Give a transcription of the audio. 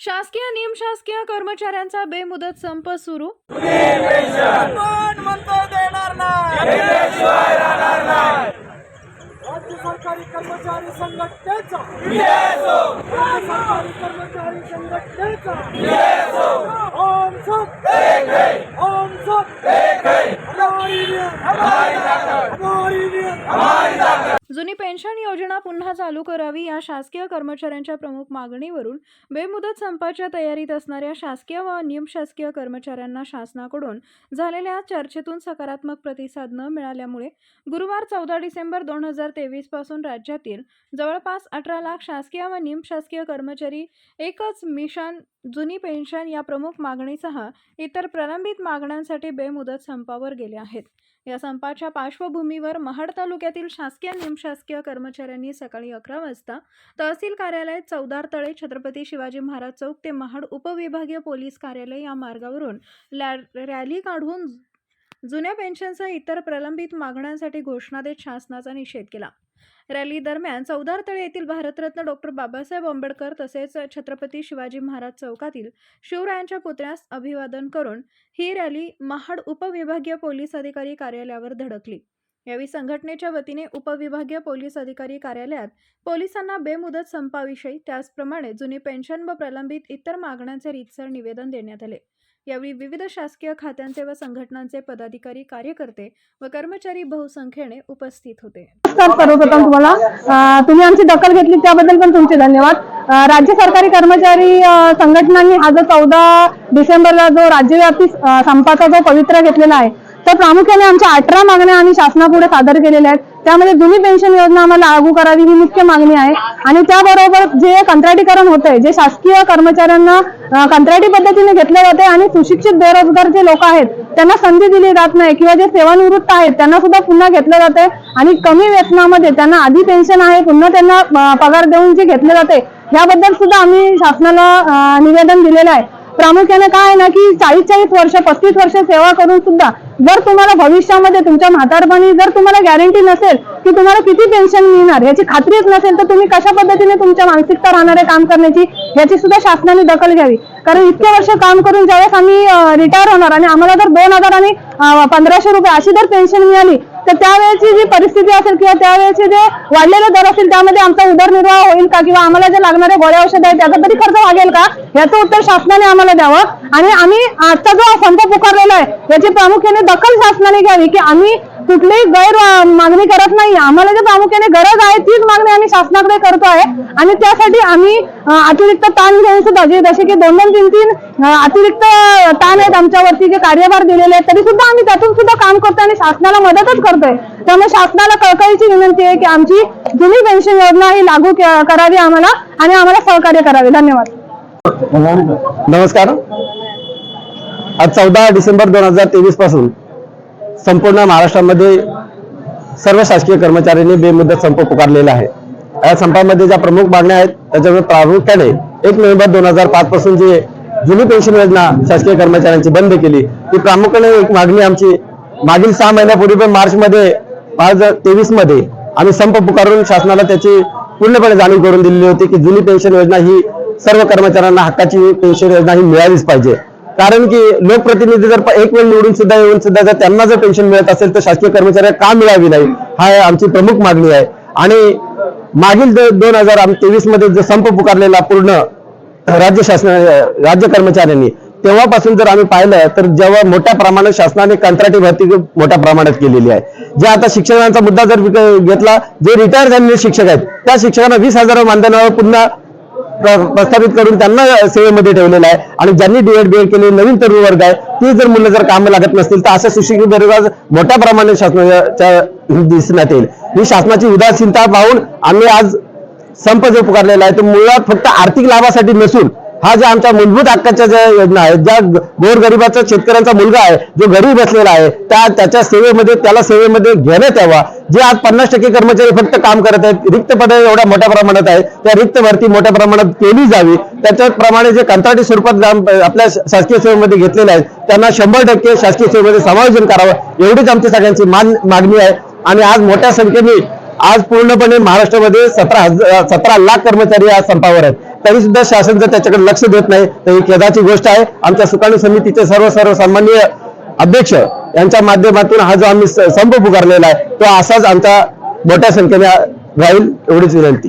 शासकीय निमशासकीय कर्मचाऱ्यांचा बेमुदत संप सुरू देणार नाही राज्य सरकारी कर्मचारी संघटनेचा राज्य सरकारी कर्मचारी संघटनेचा ओम ओम हमारी हमारी जुनी पेन्शन योजना पुन्हा चालू करावी या शासकीय कर्मचाऱ्यांच्या प्रमुख मागणीवरून बेमुदत संपाच्या तयारीत असणाऱ्या शासकीय व निमशासकीय कर्मचाऱ्यांना शासनाकडून झालेल्या चर्चेतून सकारात्मक प्रतिसाद न मिळाल्यामुळे गुरुवार चौदा डिसेंबर दोन हजार तेवीसपासून राज्यातील जवळपास अठरा लाख शासकीय व निमशासकीय कर्मचारी एकच मिशन जुनी पेन्शन या प्रमुख मागणीसह इतर प्रलंबित मागण्यांसाठी बेमुदत संपावर गेले आहेत. या संपाच्या पार्श्वभूमीवर महाड तालुक्यातील शासकीय निमशासकीय कर्मचाऱ्यांनी सकाळी अकरा वाजता तहसील कार्यालय चौदार तळे छत्रपती शिवाजी महाराज चौक ते महाड उपविभागीय पोलीस कार्यालय या मार्गावरून लॅ- रॅली काढून जुन्या पेन्शनसह इतर प्रलंबित मागण्यांसाठी घोषणा देत शासनाचा निषेध केला. रॅली दरम्यान चौदार तळे येथील भारतरत्न डॉक्टर बाबासाहेब आंबेडकर तसेच छत्रपती शिवाजी महाराज चौकातील शिवरायांच्या पुतळ्यास अभिवादन करून ही रॅली महाड उपविभागीय पोलीस अधिकारी कार्यालयावर धडकली. यावेळी संघटनेच्या वतीने उपविभागीय पोलीस अधिकारी कार्यालयात पोलिसांना बेमुदत संपाविषयी त्याचप्रमाणे जुनी पेन्शन व प्रलंबित इतर मागण्यांचे रीतसर निवेदन देण्यात आले. यावेळी विविध शासकीय खात्यांचे व संघटनांचे पदाधिकारी कार्यकर्ते व कर्मचारी बहुसंख्येने उपस्थित होते. सर्वप्रथम तुम्हाला. तुम्ही आमची दखल घेतली त्याबद्दल पण तुमचे धन्यवाद. राज्य सरकारी कर्मचारी संघटनांनी हा जो चौदा डिसेंबरला जो राज्यव्यापी संपाचा जो पवित्रा घेतलेला आहे तर प्रामुख्याने आमच्या अठरा मागण्या आम्ही शासनापुढे सादर केलेल्या आहेत. त्यामध्ये जुनी पेन्शन योजना आम्हाला लागू करावी ही मुख्य मागणी आहे. आणि त्याबरोबर जे कंत्राटीकरण होत आहे जे शासकीय कर्मचाऱ्यांना कंत्राटी पद्धतीने घेतले जाते आणि सुशिक्षित बेरोजगार जे लोक आहेत त्यांना संधी दिली जात नाही किंवा जे सेवानिवृत्त आहेत त्यांना सुद्धा पुन्हा घेतलं जाते आणि कमी वेतनामध्ये त्यांना आधी पेन्शन आहे पुन्हा त्यांना पगार देऊन जे घेतले जाते याबद्दल सुद्धा आम्ही शासनाला निवेदन दिलेलं आहे. प्रामुख्याने काय आहे ना की चाळीस चाळीस वर्ष पस्तीस वर्ष सेवा करून सुद्धा जर तुम्हाला भविष्यामध्ये तुमच्या म्हातारपणी जर तुम्हाला गॅरंटी नसेल की तुम्हाला किती पेन्शन मिळणार याची खात्रीच नसेल तर तुम्ही कशा पद्धतीने तुमच्या मानसिकता राहणारे काम करण्याची याची सुद्धा शासनाने दखल घ्यावी. कारण इतके वर्ष काम करून ज्यावेळेस आम्ही रिटायर होणार आणि आम्हाला जर दोन हजार आणि पंधराशे रुपये अशी जर पेन्शन मिळाली तर त्यावेळेची जी परिस्थिती असेल किंवा त्यावेळेचे जे वाढलेले दर असेल त्यामध्ये आमचा उदरनिर्वाह होईल का? किंवा आम्हाला जे लागणारे गोळ्या औषध आहे त्याचा तरी खर्च लागेल का? याचं उत्तर शासनाने आम्हाला द्यावं. आणि आम्ही आजचा जो संप पुकारलेला आहे याची प्रामुख्याने दखल शासनाने घ्यावी की आम्ही कुठलीही गैर मागणी करत नाही. आम्हाला जे प्रामुख्याने गरज आहे तीच मागणी आम्ही शासनाकडे करतो आहे. आणि त्यासाठी आम्ही अतिरिक्त ताण घेऊन सुद्धा जे जसे की दोन दोन तीन तीन अतिरिक्त ताण आहेत आमच्यावरती जे कार्यभार दिलेले आहेत तरी सुद्धा आम्ही त्यातून सुद्धा काम करतोय आणि शासनाला मदतच करतोय. त्यामुळे शासनाला कळकळीची विनंती आहे की आमची जुनी पेन्शन योजना ही लागू करावी आम्हाला आणि आम्हाला सहकार्य करावे. धन्यवाद. नमस्कार. आज चौदा डिसेंबर दोन हजार तेवीसपासून संपूर्ण महाराष्ट्रामध्ये सर्व शासकीय कर्मचाऱ्यांनी बेमुदत संप पुकारलेला आहे. या संपामध्ये ज्या प्रमुख मागण्या आहेत त्याच्यामुळे प्रामुख्याने एक नोव्हेंबर दोन हजार पाच पासून जी जुनी पेन्शन योजना शासकीय कर्मचाऱ्यांची बंद केली ती प्रामुख्याने एक मागणी आमची मागील सहा महिन्यापूर्वी पण मार्च मध्ये पाच तेवीसमध्ये आम्ही संप पुकारून शासनाला त्याची पूर्णपणे जाणीव करून दिलेली होती की जुनी पेन्शन योजना ही सर्व कर्मचाऱ्यांना हक्काची पेन्शन योजना ही मिळालीच पाहिजे. कारण की लोकप्रतिनिधी जर एक वेळ निवडून सुद्धा येऊन सुद्धा जर त्यांना जर पेन्शन मिळत असेल तर शासकीय कर्मचाऱ्यांना का मिळावी नाही? हा आमची प्रमुख मागणी आहे. आणि मागील दोन हजार तेवीसमध्ये जो संप पुकारलेला पूर्ण राज्य शासन राज्य कर्मचाऱ्यांनी तेव्हापासून जर आम्ही पाहिलं तर जेव्हा मोठ्या प्रमाणात शासनाने कंत्राटी भरती मोठ्या प्रमाणात केलेली आहे. जे आता शिक्षकांचा मुद्दा जर विक- घेतला जे रिटायर झालेले शिक्षक आहेत त्या शिक्षकांना वीस हजार मानधनावर पुन्हा प्रस्थापित करून त्यांना सेवेमध्ये ठेवलेलं आहे. आणि ज्यांनी डीएड बीएड केले नवीन तरुण वर्ग आहे ती जर मुलं जर कामं लागत नसतील तर अशा सुशिक्षित वर्गात मोठ्या प्रमाणात शासनाच्या दिसण्यात येईल ही शासनाची उदासीनता पाहून आम्ही आज संप जो पुकारलेला आहे तो मुळात फक्त आर्थिक लाभासाठी नसून हा ज्या आमच्या मूलभूत हक्काच्या ज्या योजना आहेत ज्या गोरगरिबाचा शेतकऱ्यांचा मुलगा आहे जो गरीब बसलेला आहे त्या त्याच्या सेवेमध्ये त्याला सेवेमध्ये घेण्यात यावा. जे आज पन्नास टक्के कर्मचारी फक्त काम करत आहेत रिक्त पदे एवढ्या मोठ्या प्रमाणात आहे त्या रिक्त भरती मोठ्या प्रमाणात केली जावी. त्याच्याप्रमाणे जे कंत्राटी स्वरूपात आपल्या शासकीय सेवेमध्ये घेतलेले आहेत त्यांना शंभर टक्के शासकीय सेवेमध्ये समायोजन करावं एवढीच आमची सगळ्यांची मान मागणी आहे. आणि आज मोठ्या संख्येने आज पूर्णपणे महाराष्ट्रामध्ये सतरा हजार सतरा लाख कर्मचारी आज संपावर आहेत. तरी सुद्धा शासन जर त्याच्याकडे लक्ष देत नाही तर ही खेदाची गोष्ट आहे. आमच्या सुकाणू समितीचे सर्व सर्वसामान्य अध्यक्ष यांच्या माध्यमातून हा जो आम्ही संप पुकारलेला आहे तो असाच आमचा मोठ्या संख्येने राहील एवढीच विनंती.